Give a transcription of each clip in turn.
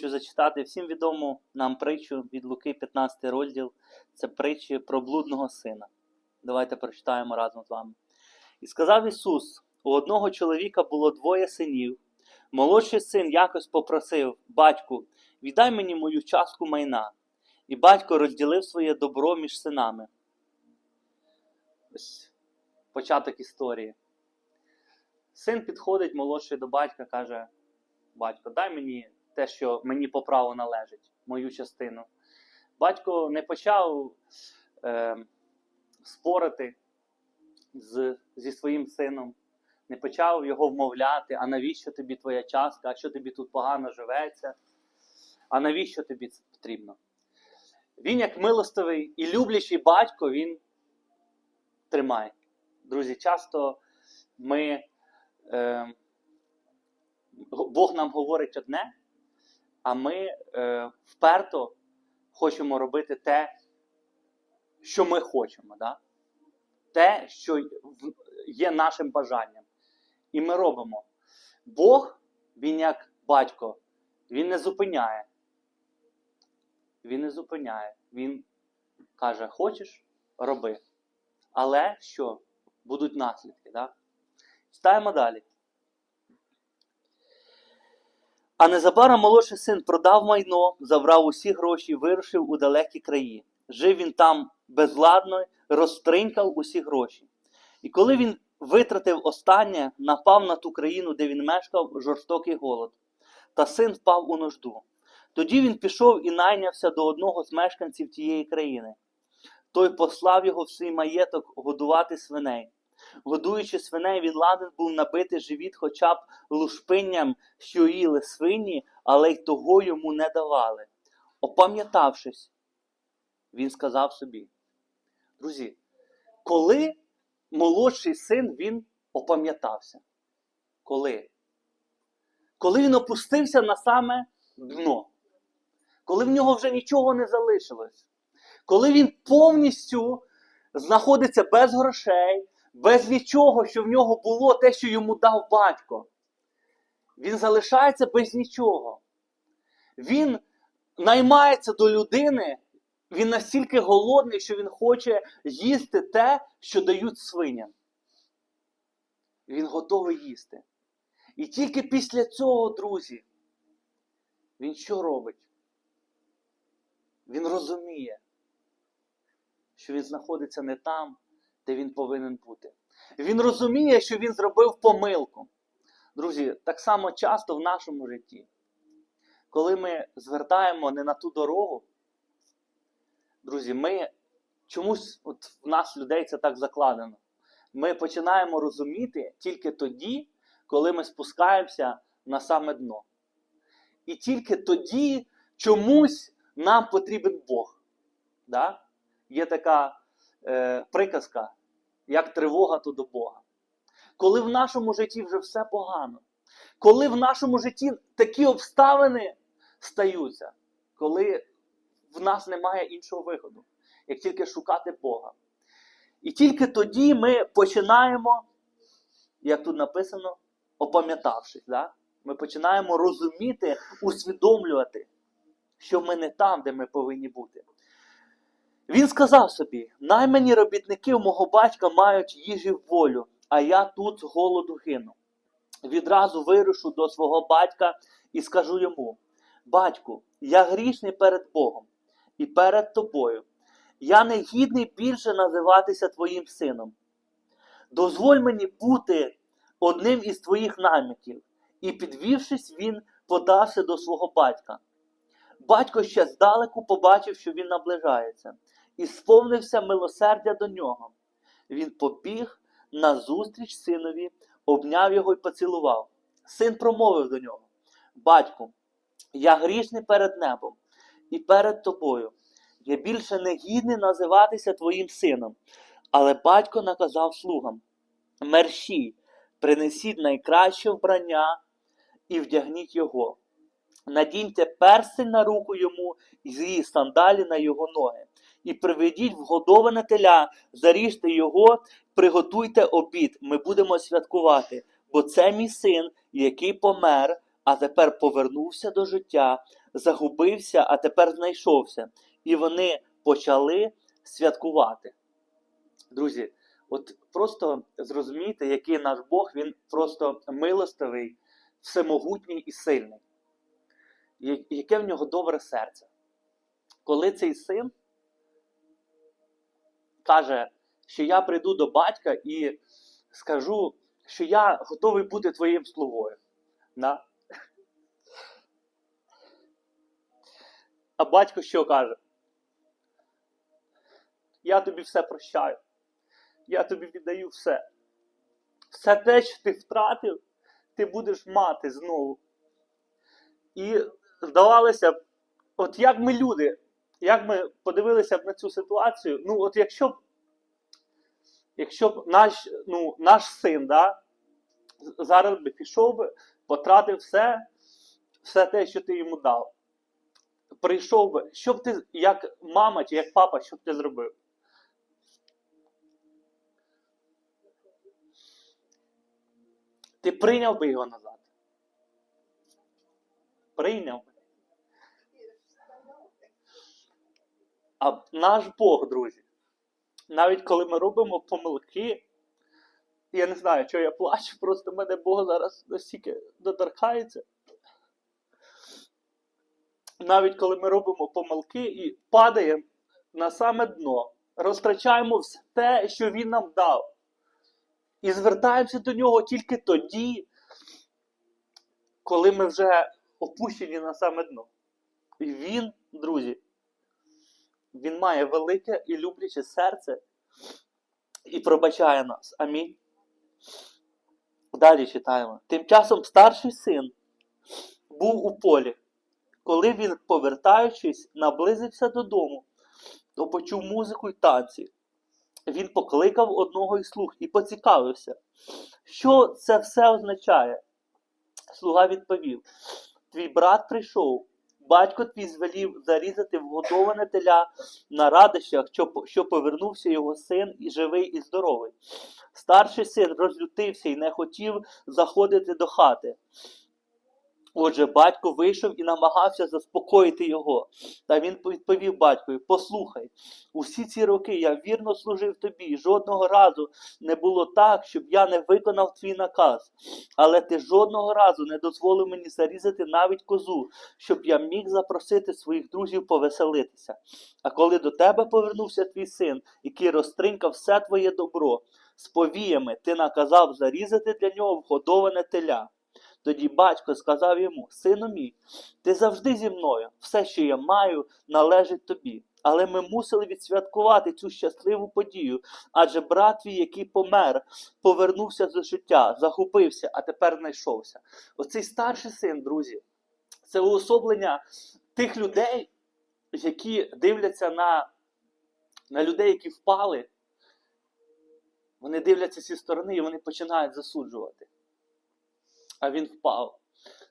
Хочу зачитати всім відому нам притчу від Луки, 15 розділ. Це притчі про блудного сина. Давайте прочитаємо разом з вами. І сказав Ісус: у одного чоловіка було двоє синів. Молодший син якось попросив батьку, віддай мені мою частку майна. І батько розділив своє добро між синами. Ось початок історії. Син підходить молодший до батька, каже: Батько, дай мені те, що мені по праву належить, мою частину. Батько не почав е, спорити з, зі своїм сином, не почав його вмовляти, а навіщо тобі твоя частка, а що тобі тут погано живеться, а навіщо тобі це потрібно? Він, як милостивий і люблячий батько, він тримає. Друзі, часто ми. Е, Бог нам говорить одне, а ми е, вперто хочемо робити те, що ми хочемо. Да? Те, що є нашим бажанням. І ми робимо. Бог, він як батько, він не зупиняє. Він не зупиняє. Він каже: хочеш, роби. Але що? Будуть наслідки. Да? Читаємо далі. А незабаром молодший син продав майно, забрав усі гроші вирушив у далекі краї. Жив він там безладно, розтринькав усі гроші. І коли він витратив останнє, напав на ту країну, де він мешкав, жорстокий голод. Та син впав у нужду. Тоді він пішов і найнявся до одного з мешканців тієї країни. Той послав його в свій маєток годувати свиней. Годуючи свиней, він ладен був набити живіт хоча б лушпинням, що їли свині, але й того йому не давали. Опам'ятавшись, він сказав собі: Друзі, коли молодший син він опам'ятався? Коли? Коли він опустився на саме дно, коли в нього вже нічого не залишилось, коли він повністю знаходиться без грошей, без нічого, що в нього було те, що йому дав батько. Він залишається без нічого. Він наймається до людини, він настільки голодний, що він хоче їсти те, що дають свиням. Він готовий їсти. І тільки після цього, друзі, він що робить? Він розуміє, що він знаходиться не там, де він повинен бути. Він розуміє, що він зробив помилку. Друзі, так само часто в нашому житті, коли ми звертаємо не на ту дорогу, друзі, ми чомусь от в нас людей це так закладено. Ми починаємо розуміти тільки тоді, коли ми спускаємося на саме дно. І тільки тоді чомусь нам потрібен Бог. Да? Є така е, приказка, як тривога, то до Бога. Коли в нашому житті вже все погано, коли в нашому житті такі обставини стаються, коли в нас немає іншого виходу, як тільки шукати Бога. І тільки тоді ми починаємо, як тут написано, опам'ятавшись, да? ми починаємо розуміти, усвідомлювати, що ми не там, де ми повинні бути. Він сказав собі: наймені робітники мого батька мають їжі в волю, а я тут з голоду гину. Відразу вирушу до свого батька і скажу йому: Батьку, я грішний перед Богом і перед тобою. Я не гідний більше називатися твоїм сином. Дозволь мені бути одним із твоїх намітів. І, підвівшись, він подався до свого батька. Батько ще здалеку побачив, що він наближається, і сповнився милосердя до нього. Він побіг назустріч синові, обняв його і поцілував. Син промовив до нього: Батьку, я грішний перед небом і перед тобою. Я більше не гідний називатися твоїм сином. Але батько наказав слугам: мерщій, принесіть найкраще вбрання і вдягніть його. Надіньте перстень на руку йому і її сандалі на його ноги. І приведіть вгодоване теля, заріжте його, приготуйте обід. Ми будемо святкувати. Бо це мій син, який помер, а тепер повернувся до життя, загубився, а тепер знайшовся. І вони почали святкувати. Друзі, от просто зрозумійте, який наш Бог, він просто милостивий, всемогутній і сильний. Яке в нього добре серце. Коли цей син каже, що я прийду до батька і скажу, що я готовий бути твоїм слугою. Да? А батько що каже? Я тобі все прощаю. Я тобі віддаю все. Все те, що ти втратив, ти будеш мати знову. І здавалося от як ми люди, як ми подивилися б на цю ситуацію, ну от якщо б, якщо б наш, ну, наш син, да, зараз би пішов би, потратив все, все те, що ти йому дав. Прийшов би, що б ти, як мама чи як папа, що б ти зробив? Ти прийняв би його назад? Прийняв би. А наш Бог, друзі, навіть коли ми робимо помилки, я не знаю, що я плачу, просто мене Бог зараз настільки доторкається. Навіть коли ми робимо помилки і падаємо на саме дно, розтрачаємо все те, що Він нам дав. І звертаємося до нього тільки тоді, коли ми вже опущені на саме дно. І він, друзі, він має велике і любляче серце і пробачає нас. Амінь. Далі читаємо. Тим часом старший син був у полі. Коли він, повертаючись, наблизився додому, то почув музику й танці. Він покликав одного із слуг і поцікавився, що це все означає. Слуга відповів: Твій брат прийшов, батько твій звелів зарізати вгодоване теля на радощах, що, що повернувся його син і живий і здоровий. Старший син розлютився і не хотів заходити до хати. Отже, батько вийшов і намагався заспокоїти його. Та він відповів батькові: Послухай, усі ці роки я вірно служив тобі, і жодного разу не було так, щоб я не виконав твій наказ. Але ти жодного разу не дозволив мені зарізати навіть козу, щоб я міг запросити своїх друзів повеселитися. А коли до тебе повернувся твій син, який розтринкав все твоє добро, з повіями ти наказав зарізати для нього вгодоване теля. Тоді батько сказав йому: Сину мій, ти завжди зі мною, все, що я маю, належить тобі. Але ми мусили відсвяткувати цю щасливу подію, адже брат твій, який помер, повернувся до життя, загубився, а тепер знайшовся. Оцей старший син, друзі, це уособлення тих людей, які дивляться на, на людей, які впали. Вони дивляться зі сторони і вони починають засуджувати а він впав.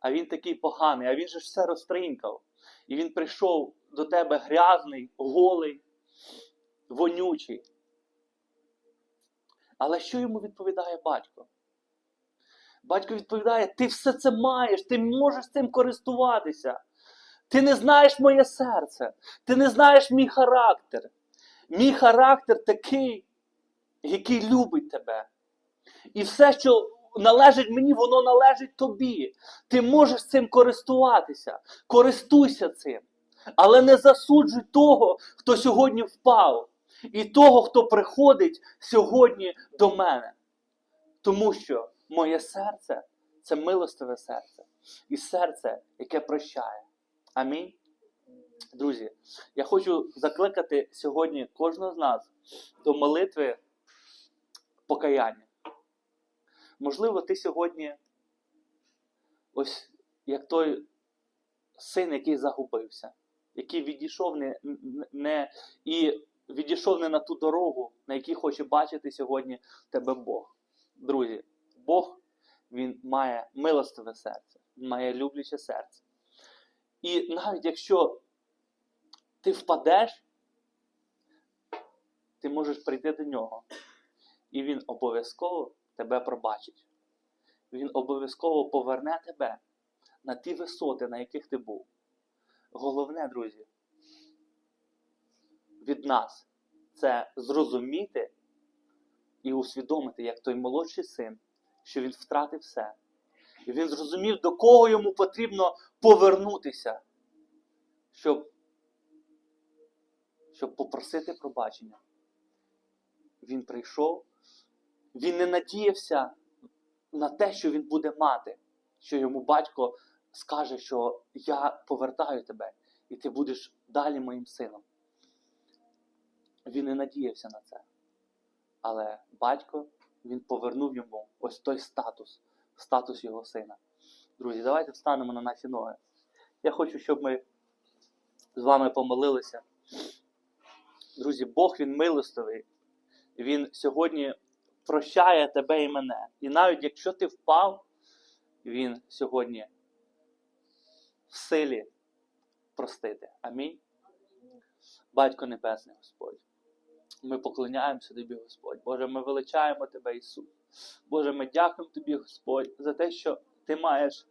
А він такий поганий, а він же все розтринкав. І він прийшов до тебе грязний, голий, вонючий. Але що йому відповідає батько? Батько відповідає: ти все це маєш, ти можеш цим користуватися. Ти не знаєш моє серце, ти не знаєш мій характер. Мій характер такий, який любить тебе. І все, що належить мені, воно належить тобі. Ти можеш цим користуватися. Користуйся цим. Але не засуджуй того, хто сьогодні впав, і того, хто приходить сьогодні до мене. Тому що моє серце це милостиве серце. І серце, яке прощає. Амінь. Друзі, я хочу закликати сьогодні кожного з нас до молитви покаяння. Можливо, ти сьогодні, ось як той син, який загубився, який відійшов не, не, і відійшов не на ту дорогу, на якій хоче бачити сьогодні тебе Бог. Друзі, Бог він має милостиве серце, має любляче серце. І навіть якщо ти впадеш, ти можеш прийти до нього. І він обов'язково тебе пробачить. Він обов'язково поверне тебе на ті висоти, на яких ти був. Головне, друзі, від нас це зрозуміти і усвідомити, як той молодший син, що він втратив все. І він зрозумів, до кого йому потрібно повернутися, щоб, щоб попросити пробачення. Він прийшов, він не надіявся на те, що він буде мати, що йому батько скаже, що я повертаю тебе, і ти будеш далі моїм сином. Він не надіявся на це. Але батько він повернув йому ось той статус, статус його сина. Друзі, давайте встанемо на наші ноги. Я хочу, щоб ми з вами помолилися. Друзі, Бог він милостивий. Він сьогодні прощає тебе і мене. І навіть якщо ти впав, він сьогодні в силі простити. Амінь. Батько Небесний Господь. Ми поклоняємося Тобі, Господь. Боже, ми величаємо Тебе, Ісус. Боже, ми дякуємо Тобі, Господь, за те, що Ти маєш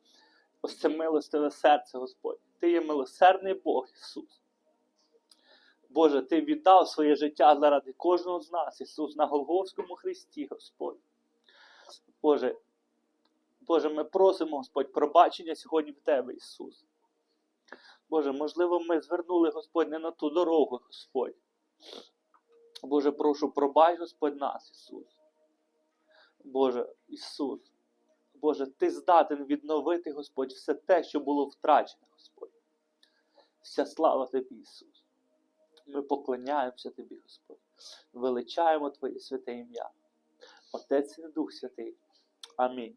ось це милостиве серце, Господь. Ти є милосердний Бог, Ісус. Боже, Ти віддав своє життя заради кожного з нас, Ісус, на Голговському Христі, Господь. Боже, Боже, ми просимо, Господь, пробачення сьогодні в Тебе, Ісус. Боже, можливо, ми звернули, Господь, не на ту дорогу, Господь. Боже, прошу, пробач, Господь нас, Ісус. Боже, Ісус. Боже, Ти здатен відновити, Господь, все те, що було втрачено, Господь. Вся слава Тобі, Ісус. Ми поклоняємося Тобі, Господь. Величаємо Твоє святе ім'я. Отець і Дух Святий. Амінь.